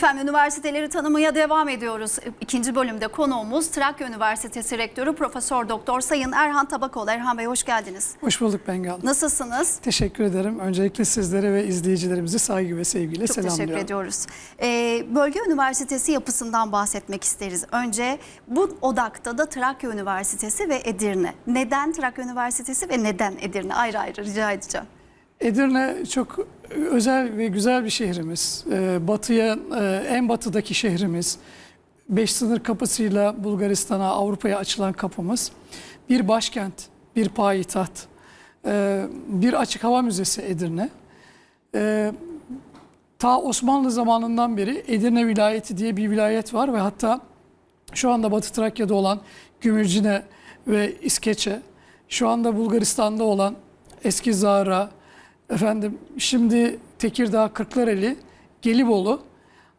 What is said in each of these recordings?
Efendim üniversiteleri tanımaya devam ediyoruz. İkinci bölümde konuğumuz Trakya Üniversitesi Rektörü Profesör Doktor Sayın Erhan Tabakoğlu. Erhan Bey hoş geldiniz. Hoş bulduk Bengal. Nasılsınız? Teşekkür ederim. Öncelikle sizlere ve izleyicilerimizi saygı ve sevgiyle Çok selamlıyorum. teşekkür ediyoruz. Ee, bölge üniversitesi yapısından bahsetmek isteriz. Önce bu odakta da Trakya Üniversitesi ve Edirne. Neden Trakya Üniversitesi ve neden Edirne? Ayrı ayrı rica edeceğim. Edirne çok özel ve güzel bir şehrimiz. Ee, Batıya, e, en batıdaki şehrimiz. Beş sınır kapısıyla Bulgaristan'a, Avrupa'ya açılan kapımız. Bir başkent, bir payitaht, e, bir açık hava müzesi Edirne. E, Ta Osmanlı zamanından beri Edirne vilayeti diye bir vilayet var ve hatta şu anda Batı Trakya'da olan Gümülcine ve İskeçe, şu anda Bulgaristan'da olan Eski Zara, efendim şimdi Tekirdağ, Kırklareli, Gelibolu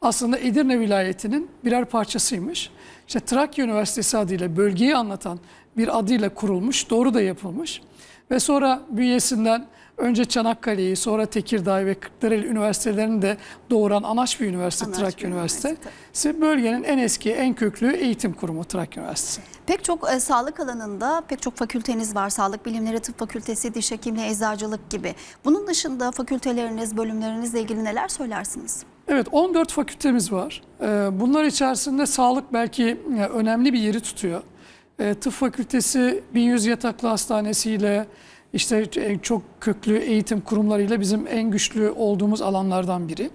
aslında Edirne vilayetinin birer parçasıymış. İşte Trakya Üniversitesi adıyla bölgeyi anlatan bir adıyla kurulmuş, doğru da yapılmış. Ve sonra bünyesinden önce Çanakkale'yi, sonra Tekirdağ ve Kırklareli üniversitelerini de doğuran anaç bir üniversite Anaç Trakya Üniversitesi. üniversite. Bölgenin en eski, en köklü eğitim kurumu Trakya Üniversitesi. Pek çok e, sağlık alanında pek çok fakülteniz var. Sağlık bilimleri, tıp fakültesi, diş hekimliği, eczacılık gibi. Bunun dışında fakülteleriniz, bölümlerinizle ilgili neler söylersiniz? Evet 14 fakültemiz var. Ee, Bunlar içerisinde sağlık belki e, önemli bir yeri tutuyor. Ee, Tıp fakültesi 1100 yataklı hastanesiyle işte en çok köklü eğitim kurumlarıyla bizim en güçlü olduğumuz alanlardan biri.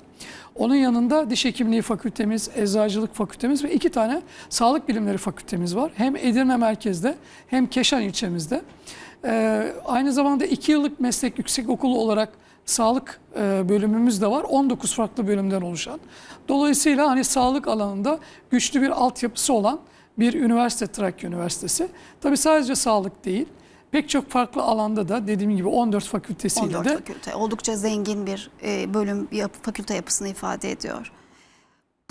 Onun yanında diş hekimliği fakültemiz, eczacılık fakültemiz ve iki tane sağlık bilimleri fakültemiz var. Hem Edirne merkezde hem Keşan ilçemizde. Ee, aynı zamanda iki yıllık meslek yüksek okulu olarak sağlık e, bölümümüz de var. 19 farklı bölümden oluşan. Dolayısıyla hani sağlık alanında güçlü bir altyapısı olan bir üniversite Trakya Üniversitesi. Tabii sadece sağlık değil. Pek çok farklı alanda da dediğim gibi 14 fakültesiyle 14 de fakülte. Oldukça zengin bir e, bölüm, fakülte yapısını ifade ediyor.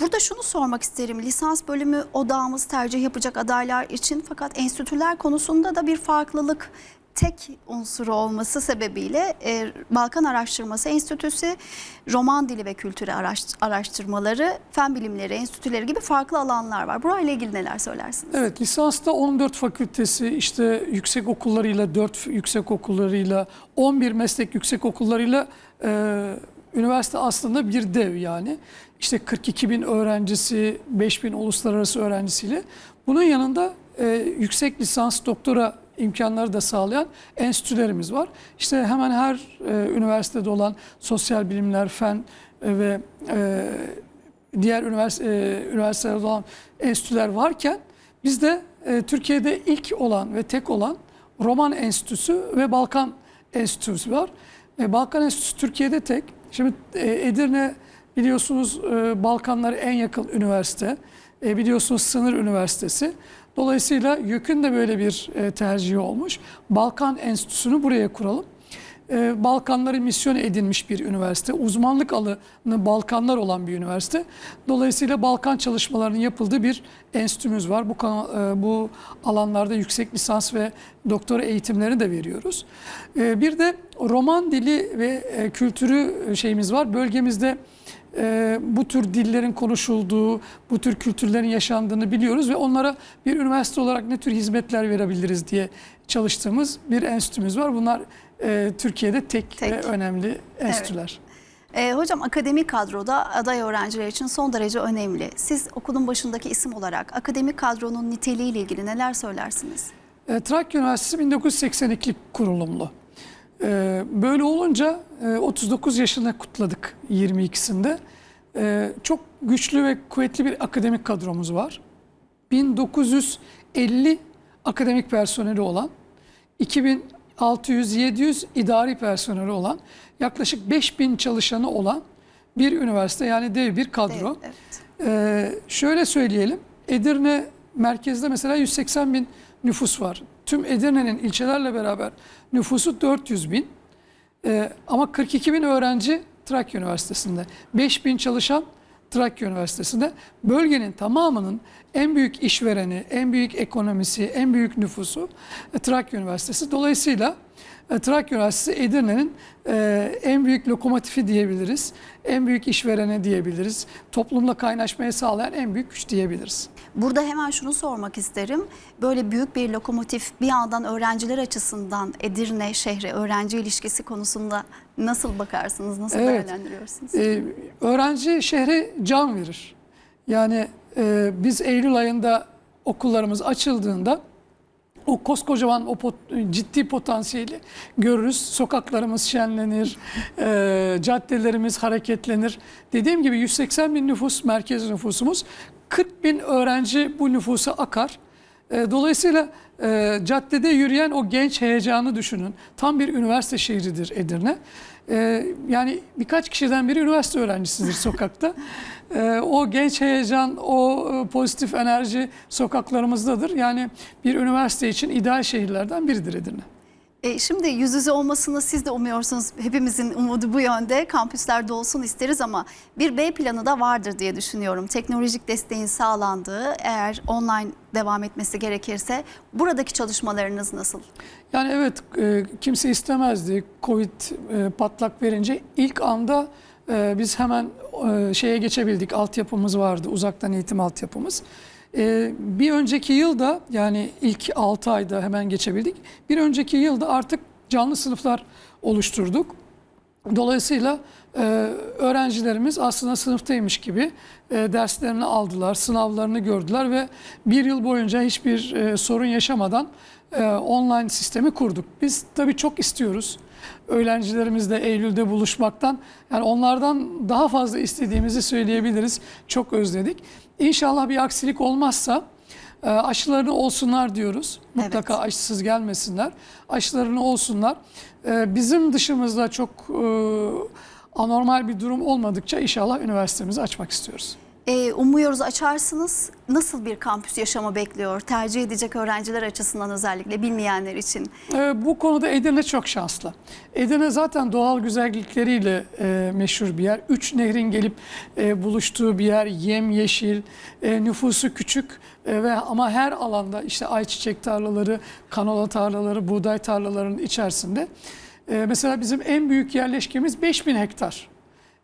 Burada şunu sormak isterim. Lisans bölümü odağımız tercih yapacak adaylar için fakat enstitüler konusunda da bir farklılık tek unsuru olması sebebiyle e, Balkan Araştırması Enstitüsü, roman dili ve kültürü araş- araştırmaları, fen bilimleri enstitüleri gibi farklı alanlar var. Burayla ilgili neler söylersiniz? Evet lisansta 14 fakültesi işte yüksek okullarıyla 4 yüksek okullarıyla 11 meslek yüksek okullarıyla e, üniversite aslında bir dev yani. İşte 42 bin öğrencisi 5 bin uluslararası öğrencisiyle bunun yanında e, yüksek lisans doktora imkanları da sağlayan enstitülerimiz var. İşte hemen her e, üniversitede olan sosyal bilimler, fen e, ve e, diğer üniversite, e, üniversitelerde olan enstitüler varken bizde e, Türkiye'de ilk olan ve tek olan Roman Enstitüsü ve Balkan Enstitüsü var. E, Balkan Enstitüsü Türkiye'de tek. Şimdi e, Edirne biliyorsunuz e, Balkanlara en yakın üniversite. E, biliyorsunuz sınır üniversitesi. Dolayısıyla YÖK'ün de böyle bir e, tercihi olmuş. Balkan Enstitüsü'nü buraya kuralım. Ee, Balkanları misyon edinmiş bir üniversite. Uzmanlık alanı Balkanlar olan bir üniversite. Dolayısıyla Balkan çalışmalarının yapıldığı bir enstitümüz var. Bu e, bu alanlarda yüksek lisans ve doktora eğitimlerini de veriyoruz. Ee, Bir de roman dili ve e, kültürü şeyimiz var. Bölgemizde e, bu tür dillerin konuşulduğu, bu tür kültürlerin yaşandığını biliyoruz ve onlara bir üniversite olarak ne tür hizmetler verebiliriz diye çalıştığımız bir enstitümüz var. Bunlar e, Türkiye'de tek, Tek. ve önemli enstitüler. Ee, hocam akademik kadroda aday öğrenciler için son derece önemli. Siz okulun başındaki isim olarak akademik kadronun niteliğiyle ilgili neler söylersiniz? E, Trakya Üniversitesi 1982 kurulumlu. E, böyle olunca e, 39 yaşında kutladık 22'sinde. E, çok güçlü ve kuvvetli bir akademik kadromuz var. 1950 akademik personeli olan, 2600-700 idari personeli olan, yaklaşık 5000 çalışanı olan bir üniversite yani dev bir kadro. Evet. Ee, şöyle söyleyelim. Edirne merkezde mesela 180 bin nüfus var. Tüm Edirne'nin ilçelerle beraber nüfusu 400 bin. Ee, ama 42 bin öğrenci Trakya Üniversitesi'nde. 5 bin çalışan Trakya Üniversitesi'nde. Bölgenin tamamının en büyük işvereni, en büyük ekonomisi, en büyük nüfusu e, Trakya Üniversitesi. Dolayısıyla e, Trakya Üniversitesi Edirne'nin e, en büyük lokomotifi diyebiliriz. En büyük işvereni diyebiliriz. Toplumla kaynaşmayı sağlayan en büyük güç diyebiliriz. Burada hemen şunu sormak isterim. Böyle büyük bir lokomotif bir yandan öğrenciler açısından Edirne şehri öğrenci ilişkisi konusunda nasıl bakarsınız, nasıl Evet. değerlendiriyorsunuz? Ee, öğrenci şehre can verir. Yani e, biz Eylül ayında okullarımız açıldığında o koskocaman o pot- ciddi potansiyeli görürüz. Sokaklarımız şenlenir, e, caddelerimiz hareketlenir. Dediğim gibi 180 bin nüfus, merkez nüfusumuz. 40 bin öğrenci bu nüfusa akar. E, Dolayısıyla e, caddede yürüyen o genç heyecanı düşünün. Tam bir üniversite şehridir Edirne. E, yani birkaç kişiden biri üniversite öğrencisidir sokakta. E, o genç heyecan, o e, pozitif enerji sokaklarımızdadır. Yani bir üniversite için ideal şehirlerden biridir Edirne. E, şimdi yüz yüze olmasını siz de umuyorsunuz. Hepimizin umudu bu yönde. Kampüslerde olsun isteriz ama bir B planı da vardır diye düşünüyorum. Teknolojik desteğin sağlandığı eğer online devam etmesi gerekirse buradaki çalışmalarınız nasıl? Yani evet e, kimse istemezdi Covid e, patlak verince ilk anda e, biz hemen şeye geçebildik altyapımız vardı uzaktan eğitim altyapımız. E, bir önceki yılda yani ilk 6 ayda hemen geçebildik. Bir önceki yılda artık canlı sınıflar oluşturduk. Dolayısıyla e, öğrencilerimiz aslında sınıftaymış gibi e, derslerini aldılar, sınavlarını gördüler ve bir yıl boyunca hiçbir e, sorun yaşamadan e, online sistemi kurduk. Biz tabii çok istiyoruz öğrencilerimizle Eylül'de buluşmaktan. Yani onlardan daha fazla istediğimizi söyleyebiliriz. Çok özledik. İnşallah bir aksilik olmazsa e, aşılarını olsunlar diyoruz. Mutlaka Evet. aşısız gelmesinler. Aşılarını olsunlar. E, Bizim dışımızda çok e, anormal bir durum olmadıkça inşallah üniversitemizi açmak istiyoruz. E, umuyoruz açarsınız. Nasıl bir kampüs yaşamı bekliyor? Tercih edecek öğrenciler açısından özellikle bilmeyenler için. E, Bu konuda Edirne çok şanslı. Edirne zaten doğal güzellikleriyle e, meşhur bir yer. Üç nehrin gelip e, buluştuğu bir yer. Yemyeşil, e, nüfusu küçük e, ve ama her alanda işte ayçiçek tarlaları, kanola tarlaları, buğday tarlalarının içerisinde. Mesela bizim en büyük yerleşkemiz 5000 hektar.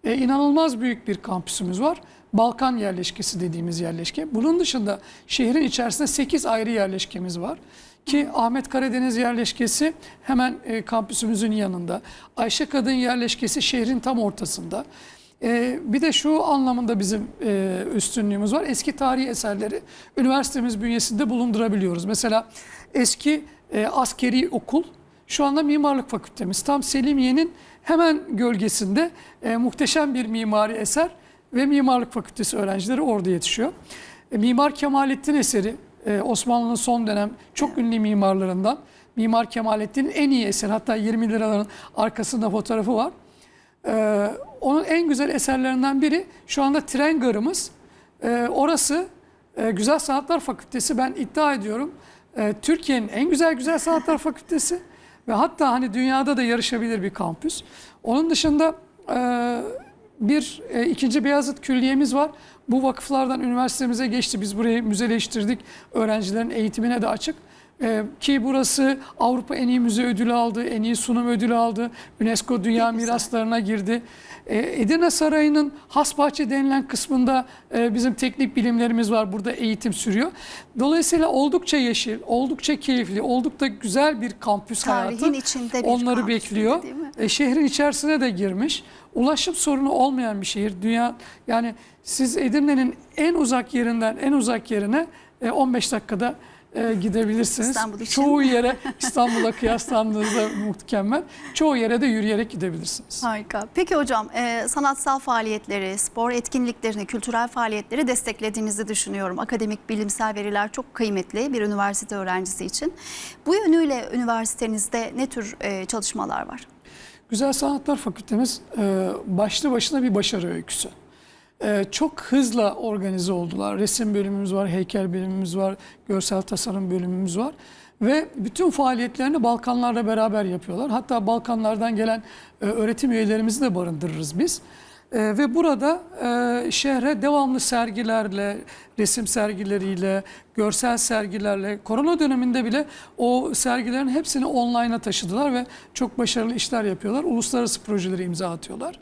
E, inanılmaz büyük bir kampüsümüz var. Balkan yerleşkesi dediğimiz yerleşke. Bunun dışında şehrin içerisinde 8 ayrı yerleşkemiz var. Ki Ahmet Karadeniz yerleşkesi hemen e, kampüsümüzün yanında. Ayşe Kadın yerleşkesi şehrin tam ortasında. E, bir de şu anlamında bizim e, üstünlüğümüz var. Eski tarihi eserleri üniversitemiz bünyesinde bulundurabiliyoruz. Mesela eski e, askeri okul şu anda mimarlık fakültemiz. Tam Selimiye'nin hemen gölgesinde e, muhteşem bir mimari eser ve mimarlık fakültesi öğrencileri orada yetişiyor. E, Mimar Kemalettin eseri e, Osmanlı'nın son dönem çok ünlü mimarlarından. Mimar Kemalettin'in en iyi eseri hatta 20 liraların arkasında fotoğrafı var. E, onun en güzel eserlerinden biri şu anda tren garımız. E, orası e, Güzel Sanatlar Fakültesi ben iddia ediyorum. e, Türkiye'nin en güzel Güzel Sanatlar Fakültesi ve hatta hani dünyada da yarışabilir bir kampüs. Onun dışında e, bir e, ikinci Beyazıt Külliye'miz var. Bu vakıflardan üniversitemize geçti. Biz burayı müzeleştirdik. Öğrencilerin eğitimine de açık. E, ki burası Avrupa En İyi Müze Ödülü aldı, En İyi Sunum Ödülü aldı. UNESCO Dünya. Miraslarına girdi. E, Edirne Sarayı'nın Hasbahçe denilen kısmında e, bizim teknik bilimlerimiz var. Burada eğitim sürüyor. Dolayısıyla oldukça yeşil, oldukça keyifli, oldukça güzel bir kampüs Tarihin hayatı içinde bir onları kampüs bekliyor. değil mi? E, şehrin içerisine de girmiş. Ulaşım sorunu olmayan bir şehir. Dünya yani siz Edirne'nin en uzak yerinden en uzak yerine e, 15 dakikada e, gidebilirsiniz. İstanbul için. Çoğu yere İstanbul'a kıyaslandığınızda mükemmel. Çoğu yere de yürüyerek gidebilirsiniz. Harika. Peki hocam e, sanatsal faaliyetleri, spor etkinliklerini, kültürel faaliyetleri desteklediğinizi düşünüyorum. Akademik, bilimsel veriler çok kıymetli bir üniversite öğrencisi için. Bu yönüyle üniversitenizde ne tür e, çalışmalar var? Güzel Sanatlar Fakültemiz e, başlı başına bir başarı öyküsü. E, Çok hızla organize oldular. Resim bölümümüz var, heykel bölümümüz var, görsel tasarım bölümümüz var. Ve bütün faaliyetlerini Balkanlarla beraber yapıyorlar. Hatta Balkanlardan gelen e, öğretim üyelerimizi de barındırırız biz. E, ve burada e, şehre devamlı sergilerle, resim sergileriyle, görsel sergilerle, korona döneminde bile o sergilerin hepsini online'a taşıdılar ve çok başarılı işler yapıyorlar. Uluslararası projeleri imza atıyorlar.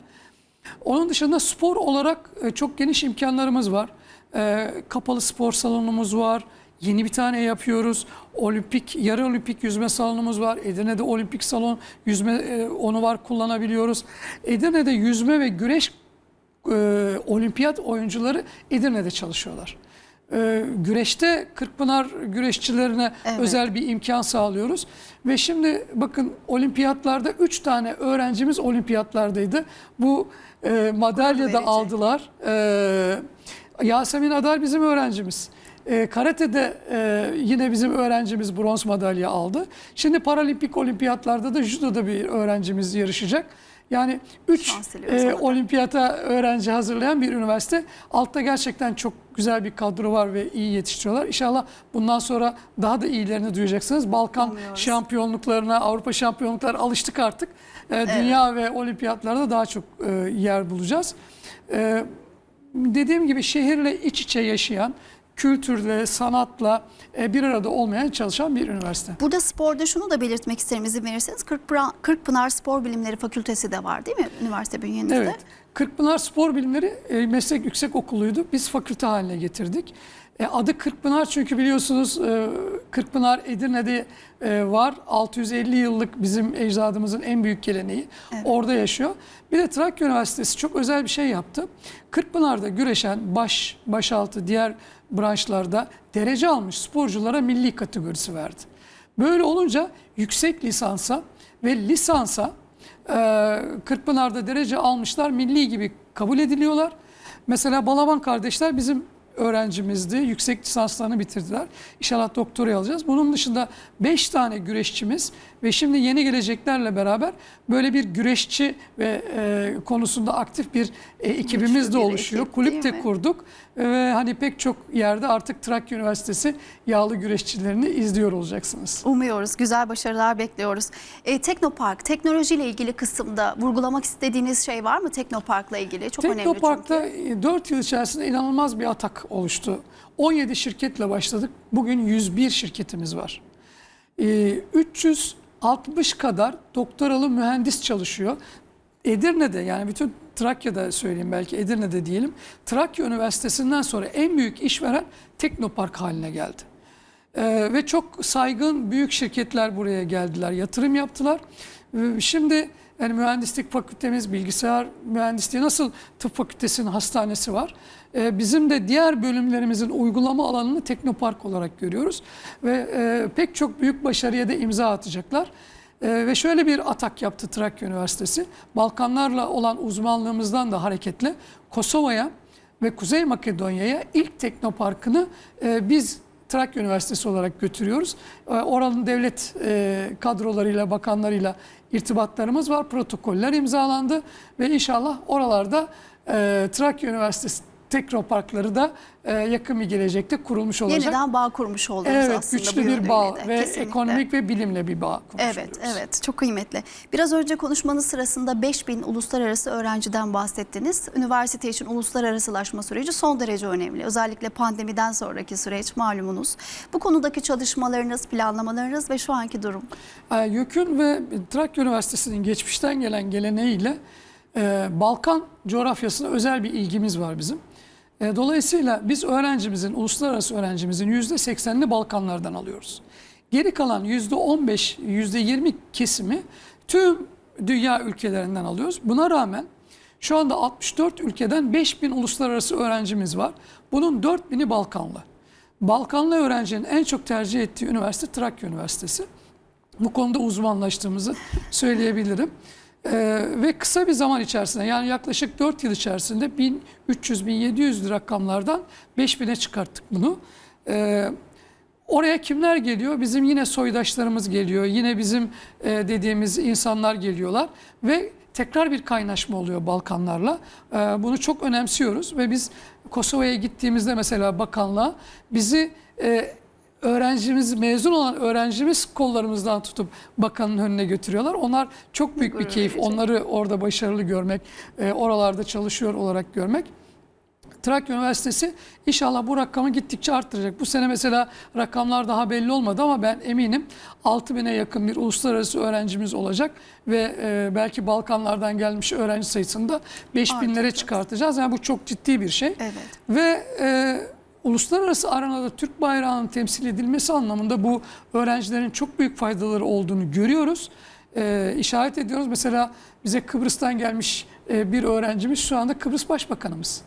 Onun dışında spor olarak e, çok geniş imkanlarımız var. E, Kapalı spor salonumuz var. Yeni bir tane yapıyoruz. Olimpik, yarı olimpik yüzme salonumuz var. Edirne'de olimpik salon yüzme e, onu var kullanabiliyoruz. Edirne'de yüzme ve güreş olimpiyat oyuncuları Edirne'de çalışıyorlar. E, güreşte Kırkpınar güreşçilerine Evet. özel bir imkan sağlıyoruz. Ve şimdi bakın olimpiyatlarda 3 tane öğrencimiz olimpiyatlardaydı. Bu e, madalya da aldılar. E, Yasemin Adar bizim öğrencimiz. E, karate'de e, yine bizim öğrencimiz bronz madalya aldı. Şimdi paralimpik olimpiyatlarda da judoda bir öğrencimiz yarışacak. Yani 3 Şans diliyoruz ona da. olimpiyata öğrenci hazırlayan bir üniversite. Altta gerçekten çok güzel bir kadro var ve iyi yetiştiriyorlar. İnşallah bundan sonra daha da iyilerini duyacaksınız. Balkan Umuyoruz. şampiyonluklarına, Avrupa şampiyonluklarına alıştık artık. E, Dünya ve olimpiyatlarda daha çok e, yer bulacağız. E, dediğim gibi şehirle iç içe yaşayan, kültürle, sanatla e, bir arada olmayan, çalışan bir üniversite. Burada sporda şunu da belirtmek isterim izin verirseniz. Kırkpınar, Spor Bilimleri Fakültesi de var değil mi üniversite bünyenizde? Evet. Kırkpınar Spor Bilimleri e, meslek yüksek okuluydu. Biz fakülte haline getirdik. E, adı Kırkpınar çünkü biliyorsunuz Kırkpınar Edirne'de var. 650 yıllık bizim ecdadımızın en büyük geleneği. Orada yaşıyor. Bir de Trakya Üniversitesi çok özel bir şey yaptı. Kırkpınar'da güreşen baş, başaltı diğer branşlarda derece almış sporculara milli kategorisi verdi. Böyle olunca yüksek lisansa ve lisansa e, Kırkpınar'da derece almışlar, milli gibi kabul ediliyorlar. Mesela Balaban kardeşler bizim öğrencimizdi. Yüksek lisanslarını bitirdiler. İnşallah doktora alacağız. Bunun dışında 5 tane güreşçimiz ve şimdi yeni geleceklerle beraber böyle bir güreşçi ve e, konusunda aktif bir e, ekibimiz Güçlü de bir oluşuyor. ekip, Kulüp değil de mi? kurduk ve hani pek çok yerde artık Trakya Üniversitesi yağlı güreşçilerini izliyor olacaksınız. Umuyoruz, güzel başarılar bekliyoruz. E, Teknopark, teknolojiyle ilgili kısımda vurgulamak istediğiniz şey var mı Teknopark'la ilgili? Çok önemli Teknopark'ta çünkü. 4 yıl içerisinde inanılmaz bir atak oluştu. 17 şirketle başladık. Bugün 101 şirketimiz var. Ee, 360 kadar doktoralı mühendis çalışıyor. Edirne'de yani bütün Trakya'da söyleyeyim belki Edirne'de diyelim. Trakya Üniversitesi'nden sonra en büyük işveren Teknopark haline geldi. Ee, ve çok saygın büyük şirketler buraya geldiler, yatırım yaptılar. Ee, şimdi yani mühendislik fakültemiz, bilgisayar mühendisliği nasıl tıp fakültesinin hastanesi var. Ee, bizim de diğer bölümlerimizin uygulama alanını Teknopark olarak görüyoruz. Ve e, pek çok büyük başarıya da imza atacaklar. Ee, ve şöyle bir atak yaptı Trakya Üniversitesi. Balkanlarla olan uzmanlığımızdan da hareketle Kosova'ya ve Kuzey Makedonya'ya ilk teknoparkını e, biz Trakya Üniversitesi olarak götürüyoruz. E, oranın devlet e, kadrolarıyla, bakanlarıyla irtibatlarımız var. Protokoller imzalandı ve inşallah oralarda e, Trakya Üniversitesi teknoparkları da e, yakın bir gelecekte kurulmuş olacak. Yeniden bağ kurmuş oldunuz evet, aslında güçlü bir bağ de. ve Kesinlikle. ekonomik ve bilimle bir bağ kurmuş Evet, oluyoruz. evet. Çok kıymetli. Biraz önce konuşmanız sırasında 5000 uluslararası öğrenciden bahsettiniz. Üniversite için uluslararasılaşma süreci son derece önemli. Özellikle pandemiden sonraki süreç malumunuz. Bu konudaki çalışmalarınız, planlamalarınız ve şu anki durum. E, YÖK'ün ve Trakya Üniversitesi'nin geçmişten gelen geleneğiyle e, Balkan coğrafyasına özel bir ilgimiz var bizim. E, dolayısıyla biz öğrencimizin, uluslararası öğrencimizin %80'ini Balkanlardan alıyoruz. Geri kalan %15, %20 kesimi tüm dünya ülkelerinden alıyoruz. Buna rağmen şu anda 64 ülkeden 5000 uluslararası öğrencimiz var. Bunun 4000'i Balkanlı. Balkanlı öğrencinin en çok tercih ettiği üniversite Trakya Üniversitesi. Bu konuda uzmanlaştığımızı söyleyebilirim. Ee, ve kısa bir zaman içerisinde yani yaklaşık 4 yıl içerisinde 1300-1700 rakamlardan 5000'e çıkarttık bunu. Ee, oraya kimler geliyor? Bizim yine soydaşlarımız geliyor. Yine bizim e, dediğimiz insanlar geliyorlar ve tekrar bir kaynaşma oluyor Balkanlarla. Ee, bunu çok önemsiyoruz ve biz Kosova'ya gittiğimizde mesela bakanlığa bizi e, öğrencimiz mezun olan öğrencimiz kollarımızdan tutup bakanın önüne götürüyorlar. Onlar çok büyük bir keyif. Onları orada başarılı görmek, e, oralarda çalışıyor olarak görmek. Trakya Üniversitesi inşallah bu rakamı gittikçe arttıracak. Bu sene mesela rakamlar daha belli olmadı ama ben eminim 6000'e yakın bir uluslararası öğrencimiz olacak ve e, belki Balkanlardan gelmiş öğrenci sayısını da 5000'lere Artacağız. çıkartacağız. Yani bu çok ciddi bir şey. Evet. Ve e, uluslararası arenada Türk bayrağının temsil edilmesi anlamında bu öğrencilerin çok büyük faydaları olduğunu görüyoruz. E, işaret ediyoruz. Mesela bize Kıbrıs'tan gelmiş e, bir öğrencimiz şu anda Kıbrıs Başbakanımız.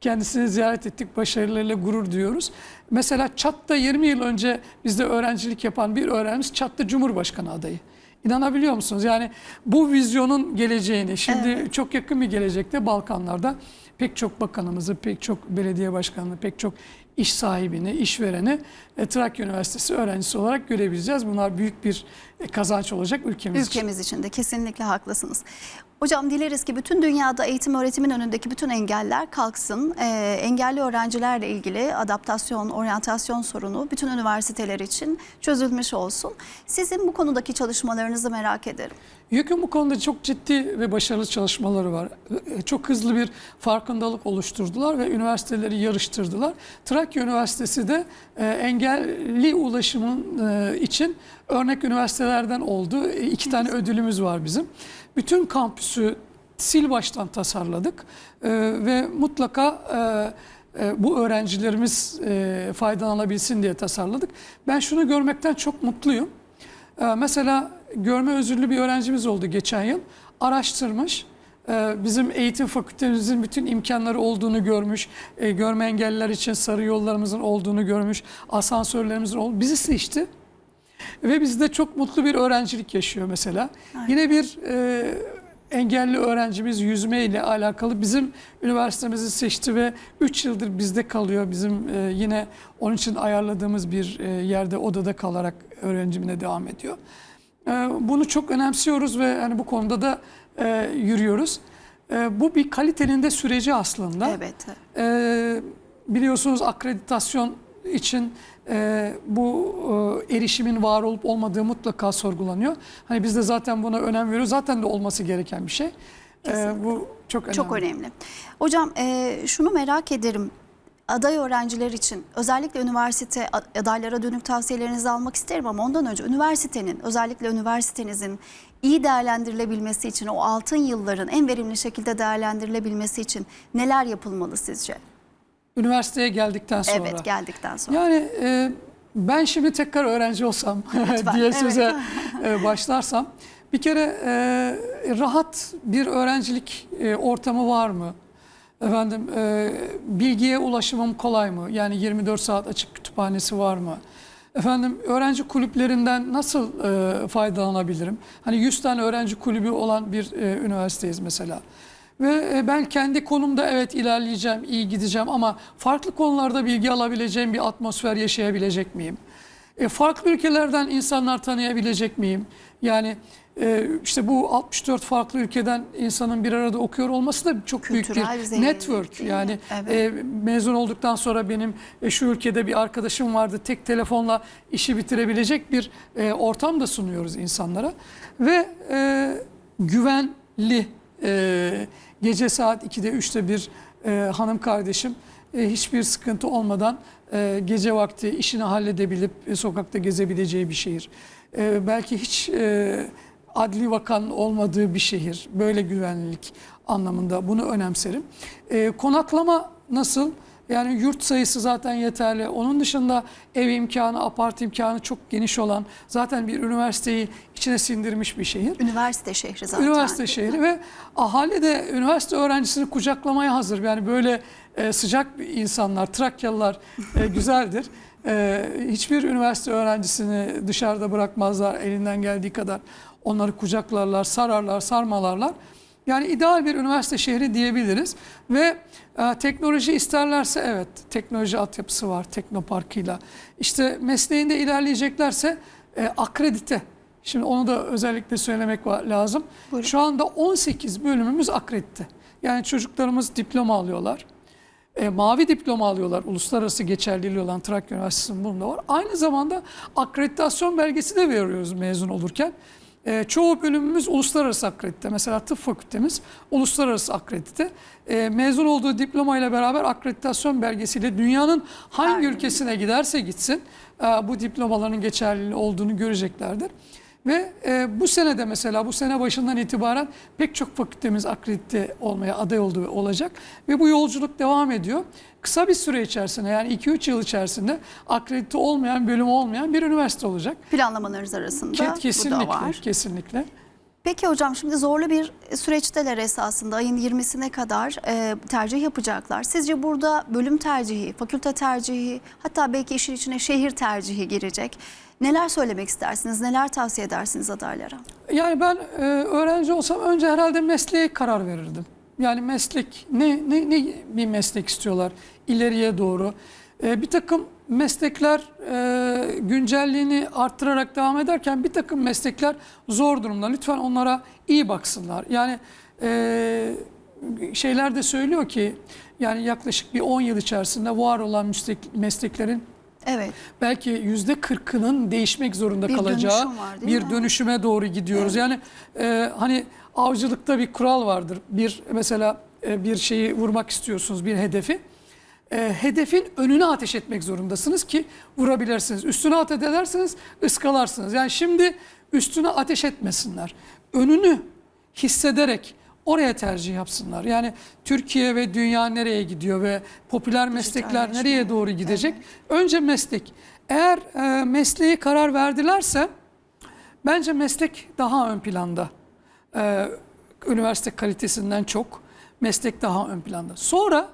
Kendisini ziyaret ettik, başarılarıyla gurur duyuyoruz. Mesela Çat'ta 20 yıl önce bizde öğrencilik yapan bir öğrencimiz Çat'ta Cumhurbaşkanı adayı. İnanabiliyor musunuz? Yani bu vizyonun geleceğini, şimdi Evet. çok yakın bir gelecekte Balkanlarda pek çok bakanımızı, pek çok belediye başkanını, pek çok iş sahibini, işvereni e, Trakya Üniversitesi öğrencisi olarak görebileceğiz. Bunlar büyük bir e, kazanç olacak ülkemiz için. Ülkemiz için de kesinlikle haklısınız. Hocam dileriz ki bütün dünyada eğitim öğretimin önündeki bütün engeller kalksın. Ee, engelli öğrencilerle ilgili adaptasyon, oryantasyon sorunu bütün üniversiteler için çözülmüş olsun. Sizin bu konudaki çalışmalarınızı merak ederim. YÖK'ün bu konuda çok ciddi ve başarılı çalışmaları var. E, Çok hızlı bir farkındalık oluşturdular ve üniversiteleri yarıştırdılar. Trakya Üniversitesi de e, engelli ulaşımın e, için örnek üniversitelerden oldu. İki tane ödülümüz var bizim. Bütün kampüsü sil baştan tasarladık E, ve mutlaka e, e, bu öğrencilerimiz e, faydalanabilsin diye tasarladık. Ben şunu görmekten çok mutluyum. Ee, Mesela görme özürlü bir öğrencimiz oldu geçen yıl. Araştırmış. Ee, Bizim eğitim fakültemizin bütün imkanları olduğunu görmüş. e, Görme engelliler için sarı yollarımızın olduğunu görmüş. Asansörlerimizin olduğunu. Bizi seçti. Ve bizde çok mutlu bir öğrencilik yaşıyor mesela. Yine bir e, engelli öğrencimiz yüzme ile alakalı bizim üniversitemizi seçti ve 3 yıldır bizde kalıyor. Bizim e, yine onun için ayarladığımız bir e, yerde odada kalarak öğrencimine devam ediyor. E, bunu çok önemsiyoruz ve hani bu konuda da e, yürüyoruz. E, bu bir kalitenin de süreci aslında. Evet. Ee, biliyorsunuz akreditasyon için e, bu e, erişimin var olup olmadığı mutlaka sorgulanıyor. Hani biz de zaten buna önem veriyoruz. Zaten de olması gereken bir şey. Kesinlikle. bu çok önemli. Çok önemli. Hocam e, şunu merak ederim. Aday öğrenciler için özellikle üniversite adaylara dönük tavsiyelerinizi almak isterim ama ondan önce üniversitenin özellikle üniversitenizin iyi değerlendirilebilmesi için o altın yılların en verimli şekilde değerlendirilebilmesi için neler yapılmalı sizce? Üniversiteye geldikten sonra. Evet geldikten sonra. Yani e, ben şimdi tekrar öğrenci olsam diye evet. söze e, başlarsam bir kere e, rahat bir öğrencilik e, ortamı var mı? Efendim e, bilgiye ulaşımım kolay mı? Yani 24 saat açık kütüphanesi var mı? Efendim öğrenci kulüplerinden nasıl e, faydalanabilirim? Hani 100 tane öğrenci kulübü olan bir e, üniversiteyiz mesela. Ve e, ben kendi konumda evet ilerleyeceğim, iyi gideceğim ama farklı konularda bilgi alabileceğim bir atmosfer yaşayabilecek miyim? E, farklı ülkelerden insanlar tanıyabilecek miyim? Yani e, işte bu 64 farklı ülkeden insanın bir arada okuyor olması da çok büyük Kültürel bir bir zenginlik network. Yani Evet. e, mezun olduktan sonra benim e, şu ülkede bir arkadaşım vardı tek telefonla işi bitirebilecek bir e, ortam da sunuyoruz insanlara. Ve e, güvenli e, gece saat 2'de 3'te bir e, hanım kardeşim e, hiçbir sıkıntı olmadan e, gece vakti işini halledebilip e, sokakta gezebileceği bir şehir. E, belki hiç e, adli vakan olmadığı bir şehir. Böyle güvenlik anlamında bunu önemserim. E, konaklama nasıl? Yani yurt sayısı zaten yeterli. Onun dışında ev imkanı, apart imkanı çok geniş olan zaten bir üniversiteyi içine sindirmiş bir şehir. Üniversite şehri zaten. Üniversite şehri ve ahali de üniversite öğrencisini kucaklamaya hazır. Yani böyle e, sıcak insanlar, Trakyalılar e, güzeldir. E, hiçbir üniversite öğrencisini dışarıda bırakmazlar elinden geldiği kadar. Onları kucaklarlar, sararlar, sarmalarlar. Yani ideal bir üniversite şehri diyebiliriz ve e, teknoloji isterlerse evet teknoloji altyapısı var teknoparkıyla. İşte mesleğinde ilerleyeceklerse e, akredite. Şimdi onu da özellikle söylemek lazım. Buyurun. Şu anda 18 bölümümüz akredite. Yani çocuklarımız diploma alıyorlar. e, mavi diploma alıyorlar. Uluslararası geçerliliği olan Trakya Üniversitesi'nin bunda var. Aynı zamanda akreditasyon belgesi de veriyoruz mezun olurken. E, çoğu bölümümüz uluslararası akredite. Mesela tıp fakültemiz uluslararası akredite. E, mezun olduğu diplomayla beraber akreditasyon belgesiyle dünyanın hangi Her ülkesine giderse gitsin e, bu diplomaların geçerli olduğunu göreceklerdir. Ve e, bu sene de mesela bu sene başından itibaren pek çok fakültemiz akredite olmaya aday oldu ve olacak. Ve bu yolculuk devam ediyor. Kısa bir süre içerisinde yani 2-3 yıl içerisinde akredite olmayan, bölüm olmayan bir üniversite olacak. Planlamalarınız arasında Ke- bu kesinlikle, da var. kesinlikle. Peki hocam şimdi zorlu bir süreçteler esasında ayın 20'sine kadar e, tercih yapacaklar. Sizce burada bölüm tercihi, fakülte tercihi hatta belki işin içine şehir tercihi girecek. Neler söylemek istersiniz, neler tavsiye edersiniz adaylara? Yani ben e, öğrenci olsam önce herhalde mesleğe karar verirdim. Yani meslek ne ne ne bir meslek istiyorlar ileriye doğru. E, bir takım meslekler e, güncelliğini arttırarak devam ederken bir takım meslekler zor durumda. Lütfen onlara iyi baksınlar. Yani e, şeyler de söylüyor ki yani yaklaşık bir 10 yıl içerisinde var olan meslek, mesleklerin Evet, belki yüzde kırkının değişmek zorunda Bir kalacağı dönüşüm var, bir mi? dönüşüme doğru gidiyoruz. Yani e, hani avcılıkta bir kural vardır. Bir mesela e, bir şeyi vurmak istiyorsunuz bir hedefi. E, hedefin önüne ateş etmek zorundasınız ki vurabilirsiniz. Üstüne ateş ederseniz ıskalarsınız. Yani şimdi üstüne ateş etmesinler. Önünü hissederek oraya tercih yapsınlar. Yani Türkiye ve dünya nereye gidiyor ve popüler meslekler nereye doğru gidecek? Önce meslek. Eğer e, mesleğe karar verdilerse bence meslek daha ön planda. E, üniversite kalitesinden çok meslek daha ön planda. Sonra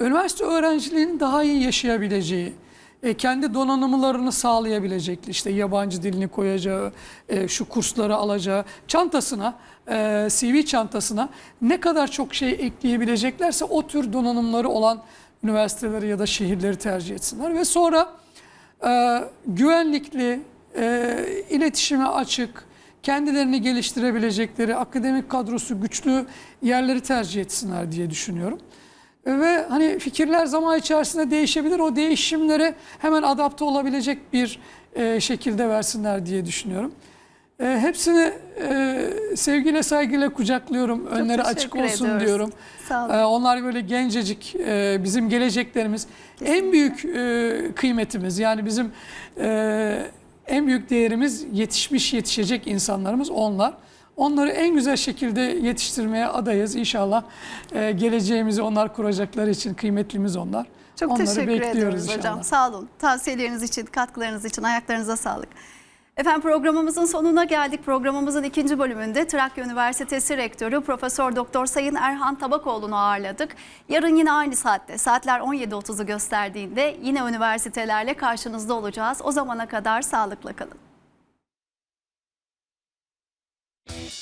üniversite öğrenciliğinin daha iyi yaşayabileceği, e, kendi donanımlarını sağlayabilecek, işte yabancı dilini koyacağı, e, şu kursları alacağı, çantasına, e, CV çantasına ne kadar çok şey ekleyebileceklerse o tür donanımları olan üniversiteleri ya da şehirleri tercih etsinler. Ve sonra e, güvenlikli, e, iletişime açık, kendilerini geliştirebilecekleri, akademik kadrosu güçlü yerleri tercih etsinler diye düşünüyorum. Ve hani fikirler zaman içerisinde değişebilir. O değişimlere hemen adapte olabilecek bir e, şekilde versinler diye düşünüyorum. E, hepsini e, sevgiyle saygıyla kucaklıyorum. Önleri açık olsun ediyoruz. diyorum. Sağ olun. E, onlar böyle gencecik, e, bizim geleceklerimiz. En büyük e, kıymetimiz yani bizim e, en büyük değerimiz yetişmiş yetişecek insanlarımız onlar. Onları en güzel şekilde yetiştirmeye adayız. İnşallah e, geleceğimizi onlar kuracakları için kıymetlimiz onlar. Çok Onları teşekkür bekliyoruz ediyoruz inşallah. hocam. Sağ olun. Tavsiyeleriniz için, katkılarınız için ayaklarınıza sağlık. Efendim programımızın sonuna geldik. Programımızın ikinci bölümünde Trakya Üniversitesi Rektörü Profesör Doktor Sayın Erhan Tabakoğlu'nu ağırladık. Yarın yine aynı saatte saatler 17.30'u gösterdiğinde yine üniversitelerle karşınızda olacağız. O zamana kadar sağlıkla kalın. Thank you.